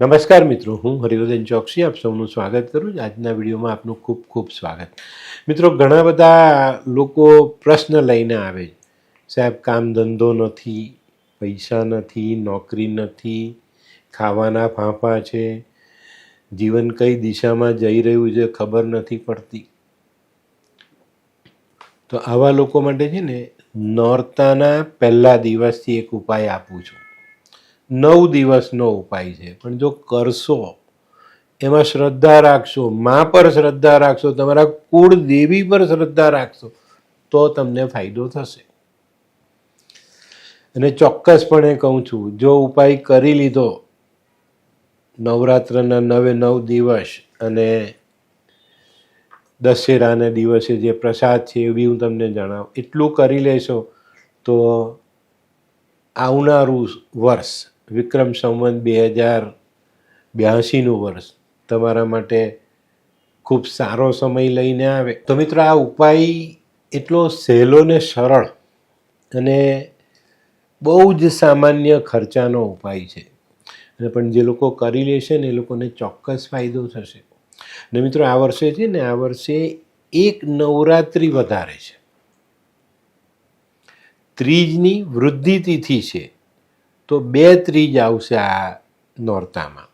નમસ્કાર મિત્રો, હું હરિવર્ધન ચોકસી, આપ સૌનું સ્વાગત કરું છું. આજના વિડીયોમાં આપનું ખૂબ ખૂબ સ્વાગત. મિત્રો, ઘણા બધા લોકો પ્રશ્ન લઈને આવે સાહેબ, કામ ધંધો નથી, પૈસા નથી, નોકરી નથી, ખાવાના ફાંફા છે. જીવન કઈ દિશામાં જઈ રહ્યું છે ખબર નથી પડતી. તો આવા લોકો માટે છે ને, નોરતાના પહેલા દિવસથી એક ઉપાય આપું છું. નવ દિવસનો ઉપાય છે. પણ જો કરશો, એમાં શ્રદ્ધા રાખશો, મા પર શ્રદ્ધા રાખશો, તમારા કુળ દેવી પર શ્રદ્ધા રાખશો, તો તમને ફાયદો થશે. અને ચોક્કસપણે કહું છું, જો ઉપાય કરી લીધો, નવરાત્રના નવે નવ દિવસ અને દશેરાના દિવસે જે પ્રસાદ છે એ બી હું તમને જણાવું, એટલું કરી લેશો તો આવનારું વર્ષ વિક્રમ સંવંત બે હજાર બ્યાસીનું વર્ષ. તમારા માટે ખૂબ સારો સમય લઈને આવે. તો મિત્રો, આ ઉપાય એટલો સહેલો ને સરળ અને બહુ જ સામાન્ય ખર્ચાનો ઉપાય છે. અને પણ જે લોકો કરી લેશે ને એ લોકોને ચોક્કસ ફાયદો થશે. ને મિત્રો, આ વર્ષે છે ને, આ વર્ષે એક નવરાત્રિ વધારે છે. ત્રીજની વૃદ્ધિ તિથિ છે. તો બે ત્રીજ આવશે આ નોરતામાં.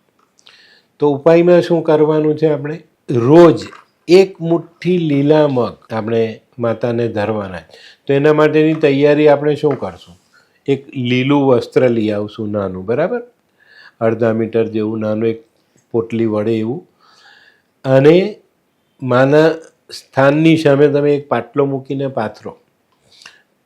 તો ઉપાયમાં શું કરવાનું છે આપણે? રોજ એક મુઠ્ઠી લીલા મગ આપણે માતાને ધરવાના તો એના માટેની તૈયારી આપણે શું કરશું? એક લીલું વસ્ત્ર લઈ આવશું નાનું, બરાબર? અડધા મીટર જેવું નાનું એક પોટલી વડે એવું. અને માના સ્થાનની સામે તમે એક પાટલો મૂકીને પાથરો.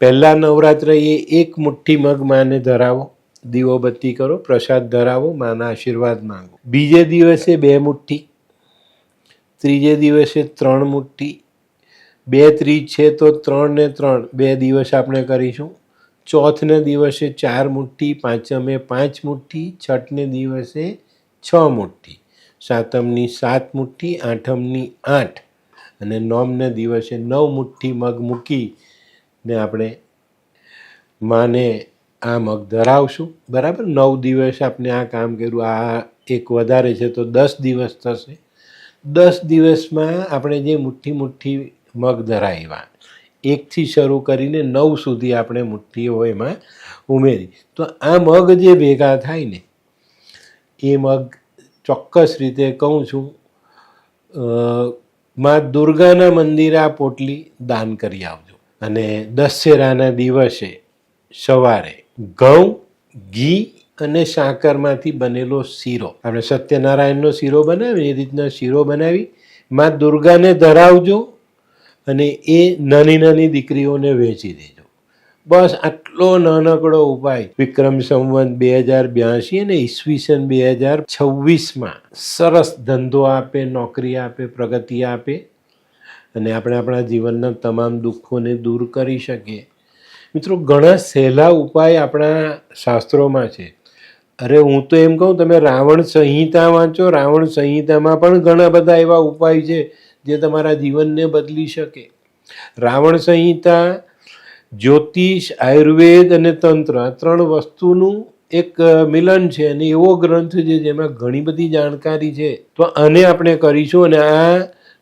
પહેલાં નવરાત્ર એ એક મુઠ્ઠી મગ માને ધરાવો. દીવો બત્તી કરો, પ્રસાદ ધરાવો, માના આશીર્વાદ માંગો. બીજે દિવસે બે મુઠ્ઠી, ત્રીજે દિવસે ત્રણ મુઠ્ઠી, બે ત્રીજ છે તો ત્રણ ને ત્રણ. બે દિવસ આપણે કરીશું. ચોથને દિવસે ચાર મુઠ્ઠી, પાંચમે પાંચ મુઠ્ઠી, છઠને દિવસે છ મુઠ્ઠી. સાતમની સાત મુઠ્ઠી, આઠમની આઠ. અને નોમને દિવસે નવ મુઠ્ઠી મગ મૂકી ને આપણે માને આ મગ ધરાવશું. બરાબર? નવ દિવસ આપણે આ કામ કર્યું, આ એક વધારે છે તો દસ દિવસ થશે. દસ દિવસમાં આપણે જે મુઠ્ઠી મુઠ્ઠી મગ ધરાવ્યા, એકથી શરૂ કરીને નવ સુધી આપણે મુઠ્ઠીઓ એમાં ઉમેરી. તો આ મગ જે ભેગા થાય ને, એ મગ ચોક્કસ રીતે કહું છું મા દુર્ગાના મંદિરે આ પોટલી દાન કરી આવજો. અને દશેરાના દિવસે સવારે ઘઉં ઘી અને સાકરમાંથી બનેલો શીરો. આપણે સત્યનારાયણનો શીરો બનાવીએ એ રીતના શીરો બનાવી, માં દુર્ગાને ધરાવજો અને એ નાની નાની દીકરીઓને વેચી દેજો. બસ આટલો નાનકડો ઉપાય. વિક્રમ સંવંત બે હજાર બ્યાસી અને ઈસવીસન બે હજાર છવ્વીસમાં સરસ ધંધો આપે, નોકરી આપે, પ્રગતિ આપે અને આપણે આપણા જીવનના તમામ દુઃખોને દૂર કરી શકીએ. મિત્રો, ઘણા સહેલા ઉપાય આપણા શાસ્ત્રોમાં છે. અરે, હું તો એમ કહું, તમે રાવણ સંહિતા વાંચો. રાવણ સંહિતામાં પણ ઘણા બધા એવા ઉપાય છે જે તમારા જીવનને બદલી શકે. રાવણ સંહિતા, જ્યોતિષ, આયુર્વેદ અને તંત્ર આ ત્રણ વસ્તુનું એક મિલન છે અને એવો ગ્રંથ છે જેમાં ઘણી બધી જાણકારી છે. તો આને આપણે કરીશું અને આ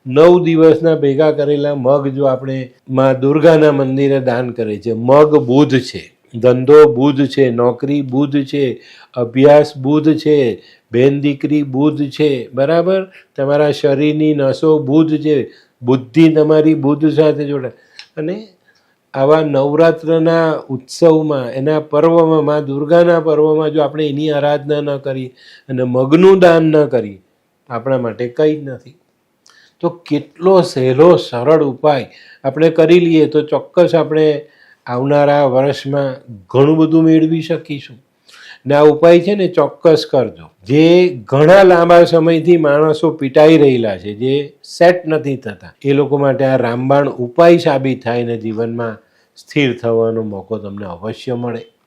નવ દિવસના ભેગા કરેલા મગ જો આપણે માં દુર્ગાના મંદિરે દાન કરે છે, મગ બુધ છે, ધંધો બુધ છે, નોકરી બુધ છે, અભ્યાસ બુધ છે, બેન દીકરી બુધ છે, બરાબર? તમારા શરીરની નસો બુધ છે, બુદ્ધિ તમારી બુધ સાથે જોડાય. અને આવા નવરાત્રના ઉત્સવમાં, એના પર્વમાં, મા દુર્ગાના પર્વમાં જો આપણે એની આરાધના ન કરીએ અને મગનું દાન ન કરીએ, આપણા માટે કંઈ જ નથી. તો કેટલો સહેલો, સરળ ઉપાય. આપણે કરી લઈએ તો ચોક્કસ આપણે આવનારા વર્ષમાં ઘણું બધું મેળવી શકીશું. ને આ ઉપાય છે ને ચોક્કસ કરજો. જે ઘણા લાંબા સમયથી માણસો પીટાઈ રહેલા છે, જે સેટ નથી થતા, એ લોકો માટે આ રામબાણ ઉપાય સાબિત થાય ને જીવનમાં સ્થિર થવાનો મોકો તમને અવશ્ય મળે.